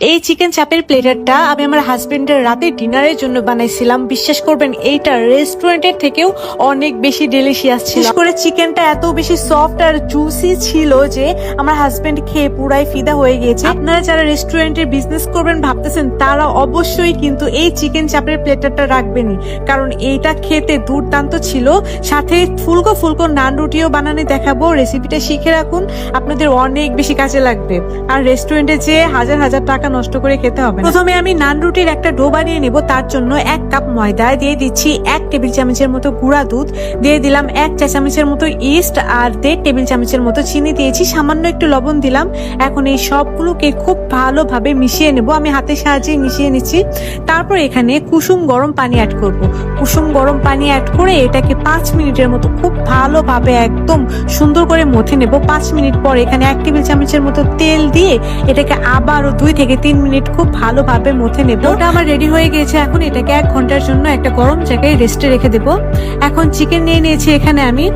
এই চিকেন চাপের প্লেটারটা আমি আমার হাজবেন্ডের রাতে ডিনারের জন্য বানাইছিলাম। বিশ্বাস করবেন, এইটা রেস্টুরেন্টের থেকেও অনেক বেশি ডেলিশিয়াস ছিল। করে চিকেনটা এত বেশি সফট আর জুসি ছিল যে আমার হাজবেন্ড খেয়ে পুরাই ফিদা হয়ে গিয়েছে। আপনারা যারা রেস্টুরেন্টের বিজনেস করবেন ভাবতেছেন, তারা অবশ্যই কিন্তু এই চিকেন চাপের প্লেটারটা রাখবেনই। কারণ এইটা খেতে দুর্দান্ত ছিল। সাথে ফুলকো ফুলকো নান রুটিও বানানো দেখাবো রেসিপিটা শিখে রাখুন। আপনাদের অনেক বেশি কাজে লাগবে। আর রেস্টুরেন্টে যেয়ে হাজার হাজার টাকা নষ্ট করে খেতে হবে প্রথমে আমি নান রুটির একটা ডো বানিয়ে নেব, তার জন্য এক কাপ ময়দা দিয়ে দিচ্ছি এক টেবিল চামচের মতো গুঁড়া দুধ, দিয়ে দিলাম এক চা চামচের মতো ইস্ট আর দেড় টেবিল চামচের মতো চিনি দিয়েছি, সামান্য একটু লবণ দিলাম। এখন এই সবগুলোকে খুব ভালোভাবে মিশিয়ে নেব, আমি হাতের সাহায্যে মিশিয়ে নিচ্ছি। তারপর এখানে কুসুম গরম পানি অ্যাড করব। কুসুম গরম পানি অ্যাড করে এটাকে পাঁচ মিনিটের মতো খুব ভালোভাবে একদম সুন্দর করে মথে নেব। পাঁচ মিনিট পর এখানে এক টেবিল চামচের মতো তেল দিয়ে এটাকে আবারও দুই থেকে তিন মিনিট খুব ভালোভাবে মথে নেব। ওটা আমার রেডি হয়ে গিয়েছে এখন এটাকে এক ঘণ্টার জন্য একটা গরম জায়গায় রেস্টে রেখে দেব। এখন চিকেন নিয়ে নিয়েছি এখানে আমি।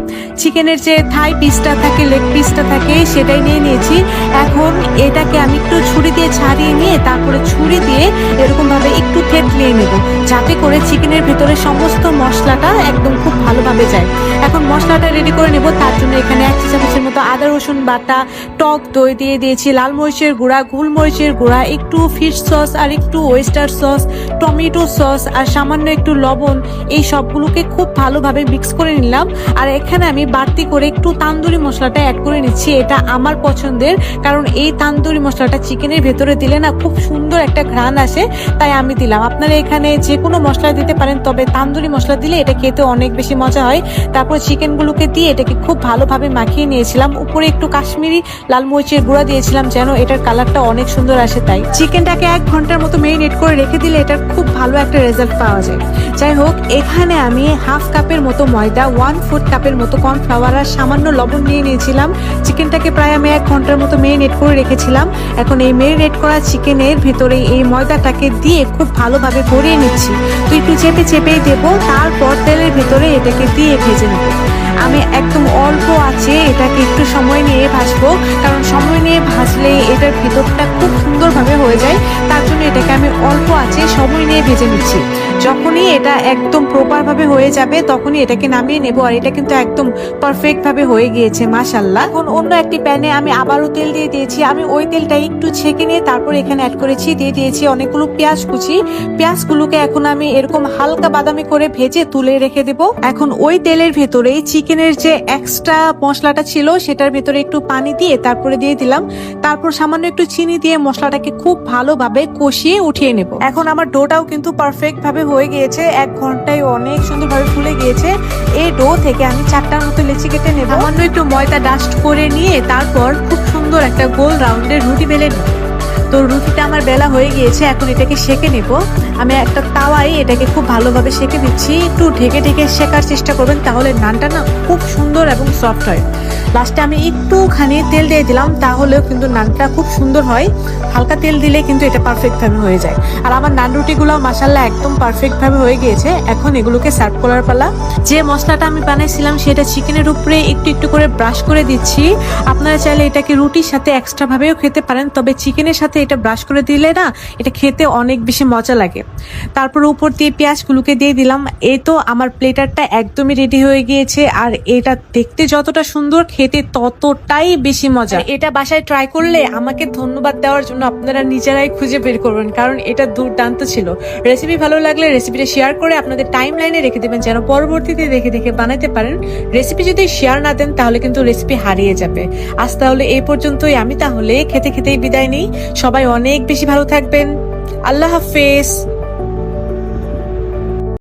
চিকেনের যে থাই পিসটা থাকে লেগ পিসটা থাকে, সেটাই নিয়ে নিয়েছি। এখন এটাকে আমি একটু ছুরি দিয়ে ছাড়িয়ে নিয়ে তারপরে ছুরি দিয়ে এরকম ভাবে একটু থেতলিয়ে নেব। যাতে করে চিকেনের ভেতরে সমস্ত মশলাটা একদম খুব ভালোভাবে যায়। এখন মশলাটা রেডি করে নেব, তার জন্য এখানে এক চামচের মতো আদা, রসুন বাটা, টক দই দিয়ে দিয়েছি, লাল মরিচের গুঁড়া, গোল মরিচের গুঁড়া, একটু ফিশ সস আর একটু ওয়েস্টার সস টমেটো সস আর সামান্য একটু লবণ, এই সবগুলোকে খুব ভালোভাবে মিক্স করে নিলাম। আর এখানে আমি বাড়তি করে একটু তান্দুরি মশলাটা অ্যাড করে নিচ্ছি, এটা আমার পছন্দের, কারণ এই তান্দুরি মশলাটা চিকেনের ভেতরে দিলে না খুব সুন্দর একটা ঘ্রাণ আসে, তাই আমি দিলাম। আপনারা এখানে যে কোনো মশলা দিতে পারেন, তবে তান্দুরি মশলা দিলে এটা খেতে অনেক বেশি মজা হয়। তারপর চিকেনগুলোকে দিয়ে এটাকে খুব ভালোভাবে মাখিয়ে নিয়েছিলাম। উপরে একটু কাশ্মীরি লাল মরিচের গুঁড়া দিয়েছিলাম যেন এটার কালারটা অনেক সুন্দর আসে তাই। চিকেনটাকে এক ঘণ্টার মতো মেরিনেট করে রেখে দিলে এটার খুব ভালো একটা রেজাল্ট পাওয়া যায়। যাই হোক, এখানে আমি হাফ কাপের মতো ময়দা ওয়ান ফোর্থ কাপের মতো কর্নফ্লাওয়ার আর সামান্য লবণ নিয়ে নিয়েছিলাম। চিকেনটাকে প্রায় আমি এক ঘণ্টার মতো মেরিনেট করে রেখেছিলাম। এখন এই মেরিনেট করা চিকেনের ভিতরে এই ময়দাটাকে দিয়ে খুব ভালোভাবে গড়িয়ে নিচ্ছি। তো একটু চেপে চেপেই দেবো, তারপর তেলের ভিতরে এটাকে দিয়ে ভেজে নেব। আমি একদম অল্প আছে এটাকে একটু সময় নিয়ে ভাসবো কারণ সময় নিয়ে ভাজলে এটার ভিতরটা খুব সুন্দরভাবে হয়ে যায়। তার জন্য এটাকে আমি অল্প আছে সময় নিয়ে ভেজে নিচ্ছি। যখনই এটা একদম প্রপারভাবে হয়ে যাবে, তখনই এটাকে নামিয়ে নেব আর এটা কিন্তু একদম পারফেক্টভাবে হয়ে গিয়েছে মাশাল্লাহ এখন অন্য একটি প্যানে আমি আবারও তেল দিয়ে দিয়েছি। আমি ওই তেলটা একটু ছেঁকে নিয়ে তারপর এখানে অ্যাড করেছি, দিয়ে দিয়েছি অনেকগুলো পেঁয়াজ কুচি। পেঁয়াজগুলোকে এখন আমি এরকম হালকা বাদামি করে ভেজে তুলে রেখে দেব। এখন ওই তেলের ভেতরে চিকেনের যে এক্সট্রা মশলাটা ছিল, সেটার ভেতরে একটু পানি দিয়ে তারপরে দিয়ে দিলাম। তারপর সামান্য একটু চিনি দিয়ে মশলাটাকে খুব ভালোভাবে কষিয়ে উঠিয়ে নেব। এখন আমার ডোটাও কিন্তু পারফেক্ট ভাবে হয়ে গিয়েছে। এক ঘন্টায় অনেক সুন্দরভাবে ফুলে গিয়েছে। এই ডো থেকে আমি চারটার মতো লেচি কেটে নেব। সামান্য একটু ময়দা ডাস্ট করে নিয়ে তারপর খুব সুন্দর একটা গোল রাউন্ডের রুটি বেলে নেব। তো রুটিটা আমার বেলা হয়ে গিয়েছে, এখন এটাকে সেকে নেব। আমি একটা তাওয়াই এটাকে খুব ভালোভাবে সেকে দিচ্ছি। একটু ঢেকে ঢেকে শেখার চেষ্টা করবেন, তাহলে নানটা না খুব সুন্দর এবং সফট হয়। লাস্টে আমি একটুখানি তেল দিয়ে দিলাম, তাহলেও কিন্তু নানটা খুব সুন্দর হয়। হালকা তেল দিলে কিন্তু এটা পারফেক্টভাবে হয়ে যায়। আর আমার নান রুটিগুলো মাসাল্লাহ একদম পারফেক্টভাবে হয়ে গিয়েছে। এখন এগুলোকে সার্ভ করার পালা। যে মশলাটা আমি বানাইছিলাম সেটা চিকেনের উপরে একটু একটু করে ব্রাশ করে দিচ্ছি। আপনারা চাইলে এটাকে রুটির সাথে এক্সট্রাভাবেও খেতে পারেন, তবে চিকেনের সাথে এটা ব্রাশ করে দিলে না, এটা খেতে অনেক বেশি মজা লাগে। তারপর উপর দিয়ে পেঁয়াজগুলোকে দিয়ে দিলাম। এই তো আমার প্লেটারটা একদমই রেডি হয়ে গিয়েছে। আর এটা দেখতে যতটা সুন্দর খেতে ততটাই বেশি মজা। এটা বাসায় ট্রাই করলে আমাকে ধন্যবাদ দেওয়ার জন্য আপনারা নিজেরাই খুঁজে বের করবেন, কারণ এটা দুর্দান্ত ছিল। রেসিপি ভালো লাগলে রেসিপিটা শেয়ার করে আপনাদের টাইম লাইনে রেখে দেবেন, যেন পরবর্তীতে দেখে দেখে বানাতে পারেন। রেসিপি যদি শেয়ার না দেন, তাহলে কিন্তু রেসিপি হারিয়ে যাবে। আজ তাহলে এই পর্যন্তই, আমি তাহলে খেতে খেতেই বিদায় নিই। সবাই অনেক বেশি ভালো থাকবেন। আল্লাহ হাফেজ।